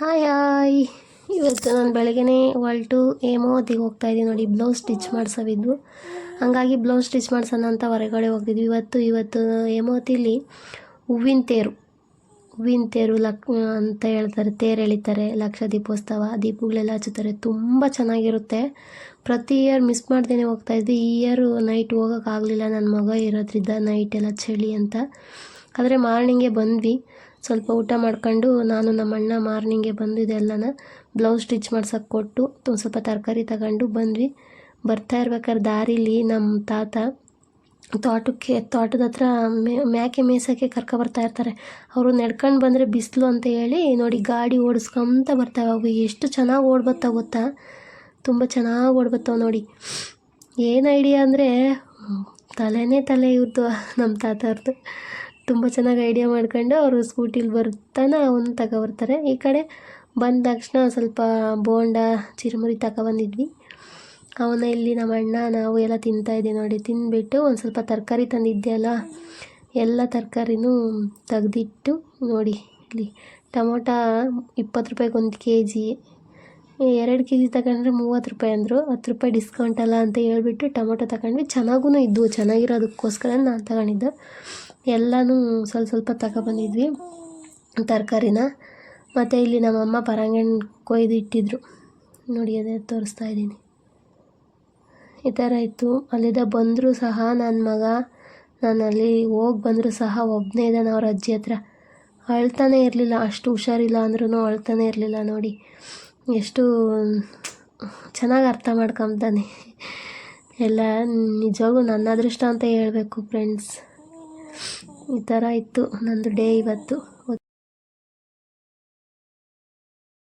Hi hi ಇವತ್ತು ನಾನು ಬೆಳಗ್ಗೆ ಹೊಲ್ಟು ಹೋಗ್ತಾ ಇದ್ದೀನಿ ನೋಡಿ ಬ್ಲೌಸ್ ಸ್ಟಿಚ್ ಮಾಡ್ಸೋವಿದ್ವು ಹಂಗಾಗಿ ಬ್ಲೌಸ್ ಸ್ಟಿಚ್ ಮಾಡ್ಸೋಣ ಅಂತ ಹೊರಗಡೆ ಹೋಗ್ತಿದ್ವಿ. ಇವತ್ತು ಇವತ್ತು ಹೇಮಾವತಿಲಿ ಹೂವಿನ ತೇರು. ಹೂವಿನ ತೇರು ಲಕ್, ಅಂತ ಹೇಳ್ತಾರೆ, ತೇರು ಎಳಿತಾರೆ, ಲಕ್ಷ ದೀಪೋತ್ಸವ, ದೀಪಗಳೆಲ್ಲ ಹಚ್ಚುತ್ತಾರೆ. ತುಂಬ ಚೆನ್ನಾಗಿರುತ್ತೆ. ಪ್ರತಿ ಇಯರ್ ಮಿಸ್ ಮಾಡ್ದೇನೆ ಹೋಗ್ತಾ ಇದ್ವಿ ಈ ಇಯರು ನೈಟ್ ಹೋಗೋಕ್ಕಾಗಲಿಲ್ಲ. ನನ್ನ ಮಗ ಇರೋದ್ರಿಂದ ನೈಟ್ ಎಲ್ಲ ಚಳಿ ಅಂತ. ಆದರೆ ಮಾರ್ನಿಂಗೇ ಬಂದ್ವಿ. ಸ್ವಲ್ಪ ಊಟ ಮಾಡ್ಕೊಂಡು ನಾನು ನಮ್ಮ ಅಣ್ಣ ಮಾರ್ನಿಂಗೆ ಬಂದು ಇದೆಲ್ಲನ ಬ್ಲೌಸ್ ಸ್ಟಿಚ್ ಮಾಡ್ಸೋಕೆ ಕೊಟ್ಟು ಸ್ವಲ್ಪ ತರಕಾರಿ ತಗೊಂಡು ಬಂದ್ವಿ. ಬರ್ತಾ ಇರ್ಬೇಕಾದ್ರೆ ದಾರಿಲಿ ನಮ್ಮ ತಾತ ತೋಟಕ್ಕೆ, ತೋಟದ ಹತ್ರ ಮೇ ಮೇಕೆ ಮೇಯ್ಸೋಕ್ಕೆ ಕರ್ಕೊ ಬರ್ತಾ ಇರ್ತಾರೆ. ಅವರು ನಡ್ಕೊಂಡು ಬಂದರೆ ಬಿಸಿಲು ಅಂತ ಹೇಳಿ ನೋಡಿ ಗಾಡಿ ಓಡಿಸ್ಕೊಂತ ಬರ್ತಾವೆ. ಅವು ಎಷ್ಟು ಚೆನ್ನಾಗಿ ಓಡ್ಬತ್ತಾವ ಗೊತ್ತಾ? ತುಂಬ ಚೆನ್ನಾಗಿ ಓಡ್ಬತ್ತಾವ ನೋಡಿ. ಏನು ಐಡಿಯಾ ಅಂದರೆ ತಲೆನೇ ತಲೆ ಇವ್ರದ್ದು ನಮ್ಮ ತಾತವ್ರದ್ದು ತುಂಬ ಚೆನ್ನಾಗಿ ಐಡಿಯಾ ಮಾಡ್ಕೊಂಡು ಅವರು ಸ್ಕೂಟಿಲಿ ಬರ್ತಾನೆ ಅವನು ತಗೊಬರ್ತಾರೆ. ಈ ಕಡೆ ಬಂದ ತಕ್ಷಣ ಸ್ವಲ್ಪ ಬೋಂಡ, ಚಿರುಮುರಿ ತಗೊಬಂದಿದ್ವಿ. ಅವನ ಇಲ್ಲಿ ನಮ್ಮ ಅಣ್ಣ, ನಾವು ಎಲ್ಲ ತಿಂತಾಯಿದ್ದೆ ನೋಡಿ. ತಿಂದ್ಬಿಟ್ಟು ಒಂದು ಸ್ವಲ್ಪ ತರಕಾರಿ ತಂದಿದ್ದೆ ಅಲ್ಲ ಎಲ್ಲ ತರಕಾರಿನೂ ತೆಗೆದಿಟ್ಟು ನೋಡಿ ಇಲ್ಲಿ ಟೊಮೊಟ ಇಪ್ಪತ್ತು ರೂಪಾಯಿಗೆ ಒಂದು ಕೆ ಜಿ ಎರಡು ಕೆ ಜಿ ತಗೊಂಡ್ರೆ ಮೂವತ್ತು ರೂಪಾಯಿ ಅಂದರು. ಹತ್ತು ರೂಪಾಯಿ ಡಿಸ್ಕೌಂಟ್ ಅಲ್ಲ ಅಂತ ಹೇಳ್ಬಿಟ್ಟು ಟೊಮೊಟೊ ತಗೊಂಡ್ವಿ. ಚೆನ್ನಾಗೂ ಇದ್ದವು ಚೆನ್ನಾಗಿರೋದಕ್ಕೋಸ್ಕರ ನಾನು ತಗೊಂಡಿದ್ದು. ಎಲ್ಲನೂ ಸ್ವಲ್ಪ ಸ್ವಲ್ಪ ತಗೊಬಂದಿದ್ವಿ, ತರಕಾರಿನ. ಮತ್ತು ಇಲ್ಲಿ ನಮ್ಮಮ್ಮ ಪರಂಗಣ್ಣ ಕೊಯ್ದು ಇಟ್ಟಿದ್ರು. ನೋಡಿ, ಅದೇ ತೋರಿಸ್ತಾ ಇದ್ದೀನಿ. ಈ ಥರ ಇತ್ತು. ಅಲ್ಲಿದ್ದ ಬಂದರೂ ಸಹ ನನ್ನ ಮಗ ನಾನು ಅಲ್ಲಿ ಹೋಗಿ ಬಂದರೂ ಸಹ ಒಬ್ಬನೇ ಇದ್ದಾನೆ ಅವ್ರ ಅಜ್ಜಿ ಹತ್ರ. ಅಳ್ತಾನೆ ಇರಲಿಲ್ಲ, ಅಷ್ಟು ಹುಷಾರಿಲ್ಲ ಅಂದ್ರೂ ಅಳ್ತಾನೆ ಇರಲಿಲ್ಲ ನೋಡಿ. ಎಷ್ಟು ಚೆನ್ನಾಗಿ ಅರ್ಥ ಮಾಡ್ಕೊತಾನೆ. ಎಲ್ಲ ನಿಜವಾಗೂ ನನ್ನ ಅದೃಷ್ಟ ಅಂತ ಹೇಳಬೇಕು ಫ್ರೆಂಡ್ಸ್ ಈ ಥರ ಇತ್ತು ನಂದು ಡೇ ಇವತ್ತು.